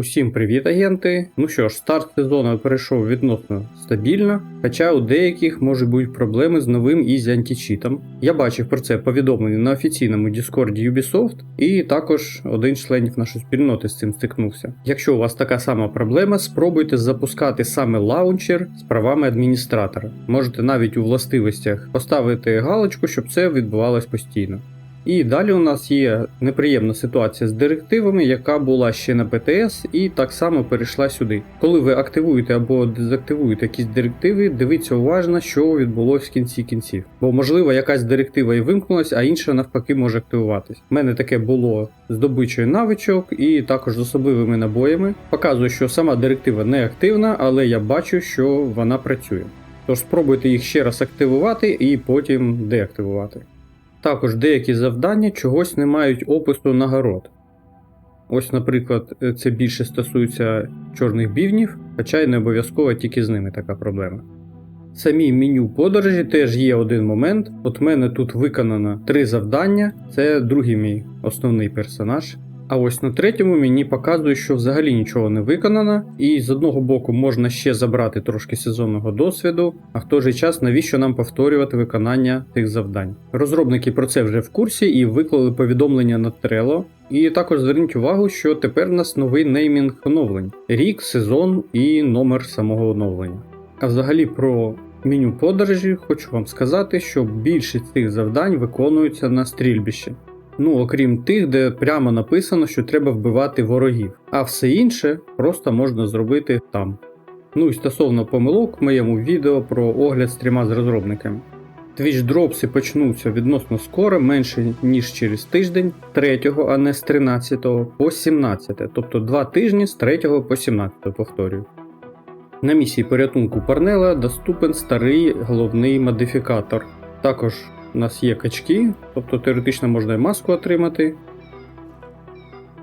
Усім привіт, агенти! Ну що ж, старт сезону перейшов відносно стабільно, хоча у деяких можуть бути проблеми з новим ізі античітом. Я бачив про це повідомлення на офіційному Діскорді Ubisoft, і також один з членів нашої спільноти з цим стикнувся. Якщо у вас така сама проблема, спробуйте запускати саме лаунчер з правами адміністратора. Можете навіть у властивостях поставити галочку, щоб це відбувалось постійно. І далі у нас є неприємна ситуація з директивами, яка була ще на ПТС, і так само перейшла сюди. Коли ви активуєте або дезактивуєте якісь директиви, дивіться уважно, що відбулося в кінці кінців. Бо можливо якась директива і вимкнулась, а інша навпаки може активуватись. У мене таке було з добичою навичок і також з особливими набоями. Показую, що сама директива не активна, але я бачу, що вона працює. Тож спробуйте їх ще раз активувати і потім деактивувати. Також деякі завдання чогось не мають опису нагород. Ось, наприклад, це більше стосується чорних бівнів, хоча й не обов'язково тільки з ними така проблема. Самі меню подорожі теж є один момент. От мене тут виконано три завдання, це другий мій основний персонаж. А ось на третьому мені показує, що взагалі нічого не виконано, і з одного боку можна ще забрати трошки сезонного досвіду, а в той же час навіщо нам повторювати виконання тих завдань. Розробники про це вже в курсі і виклали повідомлення на Trello. І також зверніть увагу, що тепер у нас новий неймінг оновлень: рік, сезон і номер самого оновлення. А взагалі про меню подорожі хочу вам сказати, що більшість цих завдань виконуються на стрільбищі. Ну, окрім тих, де прямо написано, що треба вбивати ворогів, а все інше просто можна зробити там. Ну і стосовно помилок в моєму відео про огляд стріма з розробниками. Twitch дропси почнуться відносно скоро, менше ніж через тиждень, 3, а не з 13 по 17, тобто 2 тижні з 3 по 17, повторюю. На місії порятунку Парнела доступен старий головний модифікатор. Також у нас є качки, тобто теоретично можна і маску отримати.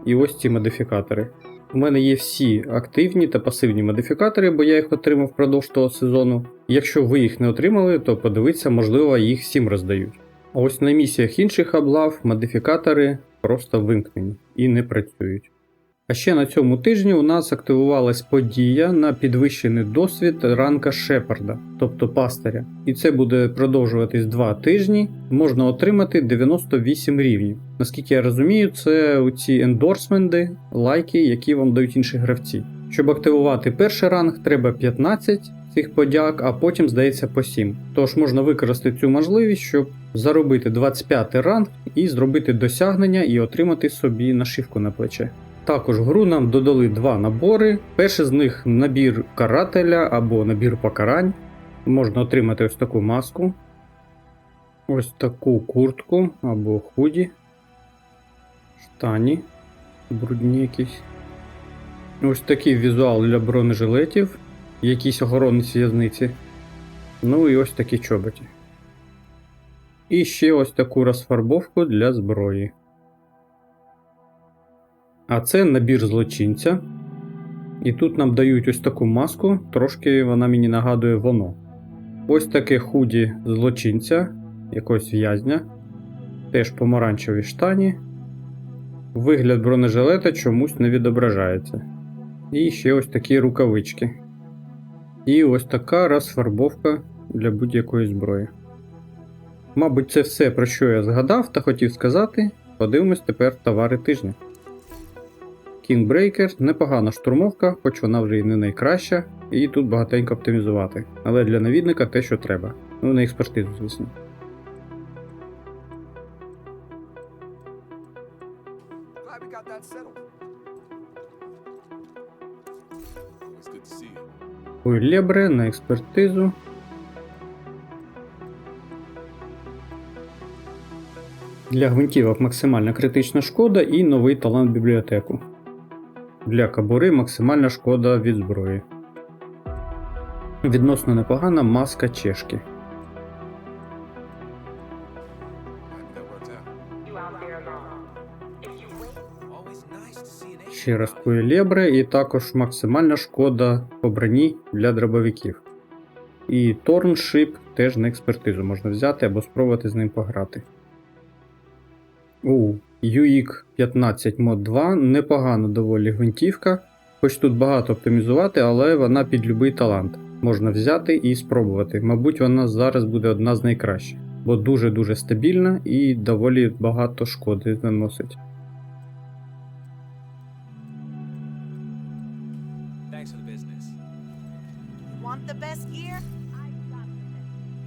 І ось ці модифікатори. У мене є всі активні та пасивні модифікатори, бо я їх отримав впродовж того сезону. Якщо ви їх не отримали, то подивіться, можливо, їх всім роздають. А ось на місіях інших облав модифікатори просто вимкнені і не працюють. А ще на цьому тижні у нас активувалась подія на підвищений досвід ранка Шепарда, тобто пастиря. І це буде продовжуватись 2 тижні. Можна отримати 98 рівнів. Наскільки я розумію, це ці ендорсменти, лайки, які вам дають інші гравці. Щоб активувати перший ранг, треба 15 цих подяк, а потім здається по 7. Тож можна використати цю можливість, щоб заробити 25 ранг і зробити досягнення і отримати собі нашивку на плече. Також гру нам додали два набори. Перший з них набір карателя або набір покарань. Можна отримати ось таку маску, ось таку куртку або худі, штані, брудні якісь. Ось такий візуал для бронежилетів, якісь охоронець в'язниці. Ну і ось такі чоботі. І ще ось таку розфарбовку для зброї. А це набір злочинця. І тут нам дають ось таку маску, трошки вона мені нагадує воно. Ось таке худі злочинця, якогось в'язня. Теж помаранчеві штані. Вигляд бронежилета чомусь не відображається. І ще ось такі рукавички. І ось така розфарбовка для будь-якої зброї. Мабуть, це все, про що я згадав та хотів сказати. Подивимось тепер товари тижня. Kingбрейкер непогана штурмовка, хоч вона вже і не найкраща, і тут багатенько оптимізувати. Але для навідника те, що треба. Ну, на експертизу, звісно. Ой, Лебре на експертизу. Для гвинтівок максимальна критична шкода і новий талант бібліотеку. Для кабури максимальна шкода від зброї. Відносно непогана маска чешки. Ще раз по і також максимальна шкода по броні для дробовиків. І Торншип теж на експертизу можна взяти або спробувати з ним пограти. У UX 15 Mod 2 непогана доволі гвинтівка. Хоч тут багато оптимізувати, але вона під любий талант. Можна взяти і спробувати. Мабуть, вона зараз буде одна з найкращих, бо дуже-дуже стабільна і доволі багато шкоди наносить.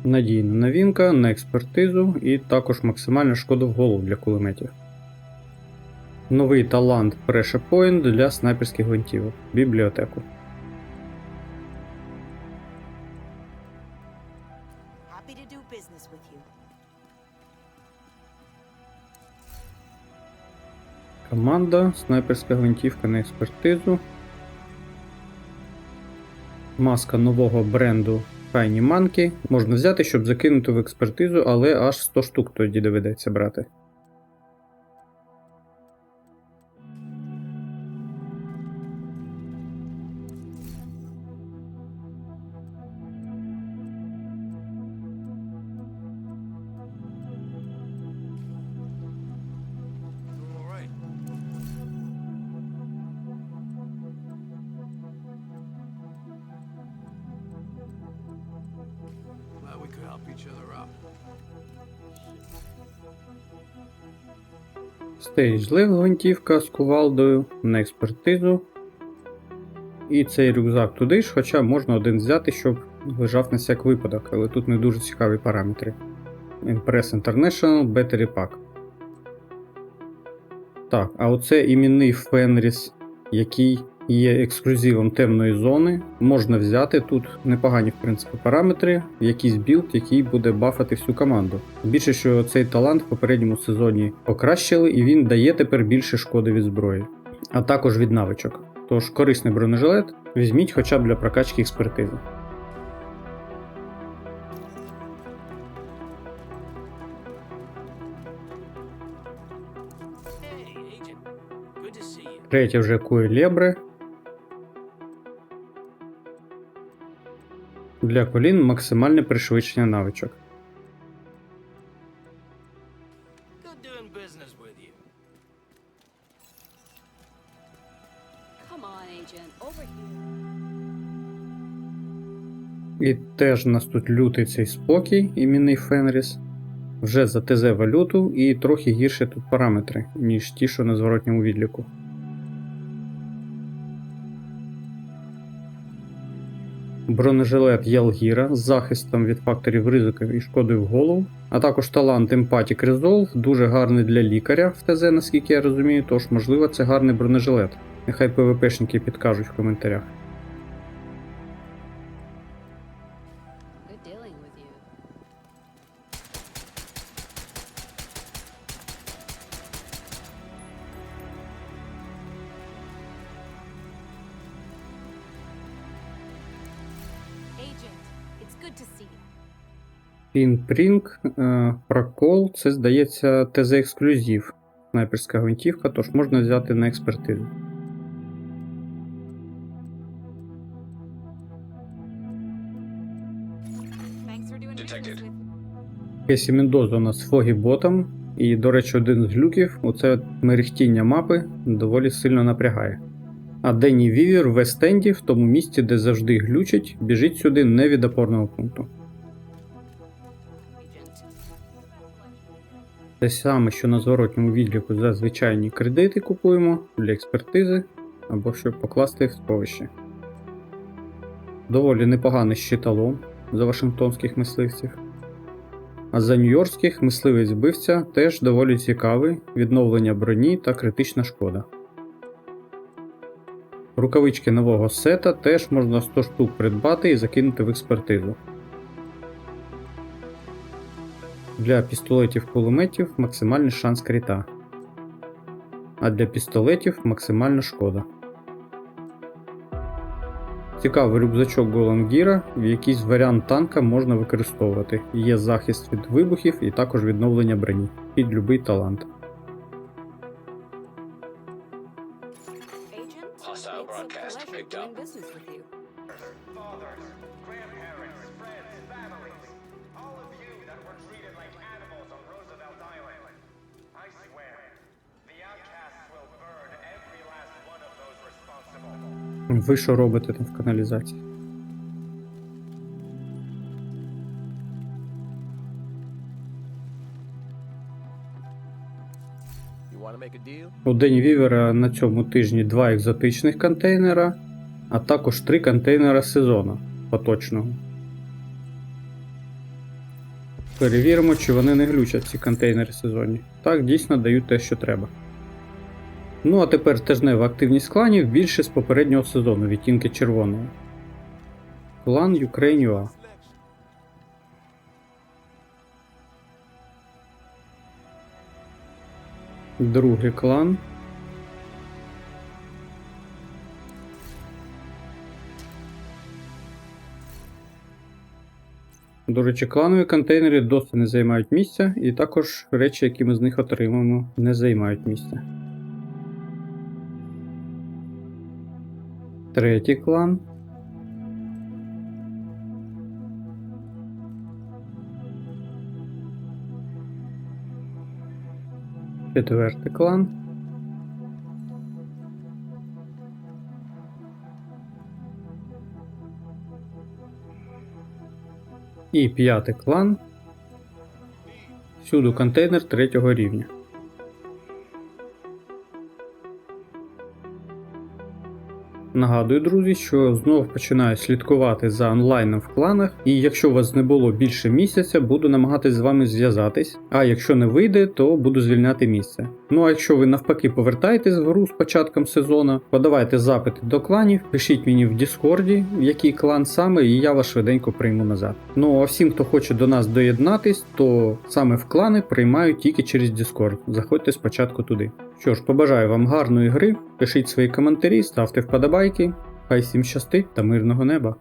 Надійна новинка на експертизу і також максимальна шкода в голову для кулеметів. Новий талант Pressure Point для снайперських гвинтівок. Бібліотеку. Команда, снайперська гвинтівка на експертизу. Маска нового бренду Tiny Monkey. Можна взяти, щоб закинути в експертизу, але аж 100 штук тоді доведеться брати. Стейджлев гвинтівка з кувалдою на експертизу. І цей рюкзак туди ж, хоча можна один взяти, щоб лежав на всяк випадок, але тут не дуже цікаві параметри. Impress International Battery Pack. Так, а оце іменний Фенріс, який є ексклюзивом темної зони. Можна взяти тут непогані, в принципі, параметри, якийсь білд, який буде бафати всю команду. Більше, що цей талант в попередньому сезоні покращили, і він дає тепер більше шкоди від зброї, а також від навичок. Тож корисний бронежилет візьміть хоча б для прокачки експертизи. Третє вже Куелебре. Для колін максимальне пришвидшення навичок. І теж у нас тут лютий цей спокій, іменний Фенріс. Вже за ТЗ валюту і трохи гірше тут параметри, ніж ті, що на зворотньому відліку. Бронежилет Ялгіра з захистом від факторів ризику і шкоди в голову, а також талант Empathic Resolve, дуже гарний для лікаря в ТЗ, наскільки я розумію, тож можливо це гарний бронежилет. Нехай ПВПшники підкажуть в коментарях. Пінпрінг, е, прокол, це здається ТЗ ексклюзив. Снайперська гвинтівка, тож можна взяти на експертизу. Кесі Мендоза у нас фогі ботом. І, до речі, один з глюків оце мерехтіння мапи доволі сильно напрягає. А Денні Вівер в Вест-Енді, в тому місці, де завжди глючить, біжить сюди не від опорного пункту. Те саме, що на зворотньому відліку за звичайні кредити купуємо для експертизи або щоб покласти в сховище. Доволі непоганий щиталом за вашингтонських мисливців. А за нью-йоркських мисливець вбивця теж доволі цікавий, відновлення броні та критична шкода. Рукавички нового сета теж можна 100 штук придбати і закинути в експертизу. Для пістолетів кулеметів максимальний шанс крита. А для пістолетів максимальна шкода. Цікавий рюкзачок Голамгіра, в якийсь варіант танка можна використовувати. Є захист від вибухів і також відновлення броні під будь-який талант. You. fathers, grandparents, friends, families, all of you that were treated like animals on Roosevelt Island. I swear, the outcasts will burn every last one of those responsible. Ви що робите там в каналізації? You want to make a deal? У День Вівера на цьому тижні два екзотичних контейнера, а також три контейнера сезону поточного. Перевіримо, чи вони не глючать ці контейнери сезонні. Так, дійсно дають те, що треба. Ну а тепер тижнева активність кланів більше з попереднього сезону відтінки червоного. Клан Ukraine.ua Другий клан. До речі, кланові контейнери досить не займають місця, і також речі, які ми з них отримаємо, не займають місця. Третій клан. Четвертий клан. І п'ятий клан. Всюду контейнер третього рівня. Нагадую, друзі, що знову починаю слідкувати за онлайном в кланах, і якщо у вас не було більше місяця, буду намагатись з вами зв'язатись. А якщо не вийде, то буду звільняти місце. Ну а якщо ви навпаки повертаєтесь в гру з початком сезону, подавайте запити до кланів, пишіть мені в Діскорді, який клан саме, і я вас швиденько прийму назад. Ну а всім, хто хоче до нас доєднатись, то саме в клани приймаю тільки через Discord. Заходьте спочатку туди. Що ж, побажаю вам гарної гри, пишіть свої коментарі, ставте вподобайки. Хай всім щастить та мирного неба.